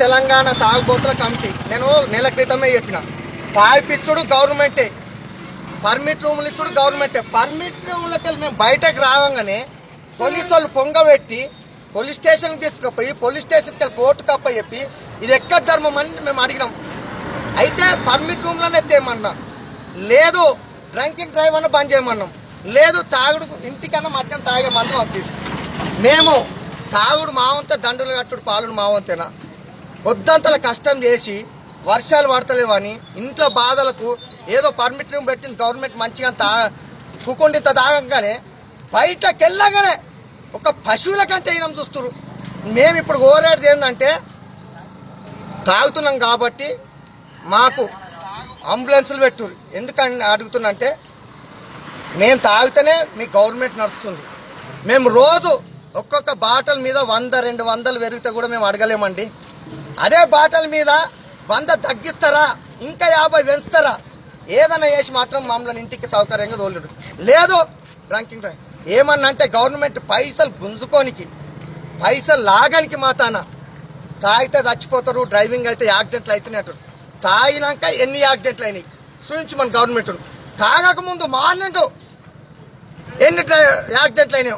Telangana తాగుబోతుల committee? నేను నెల క్రితమే చెప్పిన. తాగిపిచ్చుడు గవర్నమెంటే. పర్మిట్ రూములు ఇచ్చుడు గవర్నమెంటే. పర్మిట్ రూములకి వెళ్ళి మేము బయటకు రావంగానే పోలీసు వాళ్ళు పొంగబెట్టి పోలీస్ స్టేషన్కి తీసుకుపోయి పోలీస్ స్టేషన్కి వెళ్ళి కోర్టు కప్ప చెప్పి ఇది ఎక్కడ ధర్మం అని మేము అడిగినాం. అయితే పర్మిట్ రూమ్లోనే తేమన్నా లేదు డ్రంకింగ్ డ్రైవ్ అన్న బంద్ చేయమన్నాం. లేదు తాగుడు ఇంటికన్నా మద్యం తాగే మందు పంపించి మేము తాగుడు మావంత దండులు కట్టుడు పాలుడు మావంతేనా పొద్దంతల కష్టం చేసి వర్షాలు పడతలేవని ఇంట్లో బాధలకు ఏదో పర్మిట్ రూమ్ పెట్టింది గవర్నమెంట్ మంచిగా తా కుకుండిత తాగంగానే బయటకు వెళ్ళగానే ఒక పశువులకంటే ఈయన చూస్తున్నారు మేము ఇప్పుడు కోరేది ఏంటంటే తాగుతున్నాం కాబట్టి మాకు అంబులెన్సులు పెట్టురు ఎందుకని అడుగుతున్నంటే మేము తాగితేనే మీ గవర్నమెంట్ నడుస్తుంది. మేము రోజు ఒక్కొక్క బాటల్ మీద వంద రెండు వందలు పెరిగితే కూడా మేము అడగలేమండి. అదే బాటల మీద వంద తగ్గిస్తారా ఇంకా యాభై పెంచుతారా? ఏదైనా వేసి మాత్రం మమ్మల్ని ఇంటికి సౌకర్యంగా తోలుడు లేదు ర్యాంకింగ్ ఏమన్నా అంటే గవర్నమెంట్ పైసలు గుంజుకోనికి పైసలు లాగానికి మాతాన తాగితే చచ్చిపోతారు డ్రైవింగ్ అయితే యాక్సిడెంట్లు అవుతున్నాయి అంటారు తాగినాక ఎన్ని యాక్సిడెంట్లు అయినాయి? చూపించమని గవర్నమెంట్ తాగక ముందు మార్నింగ్ ఎన్ని యాక్సిడెంట్లు అయినాయి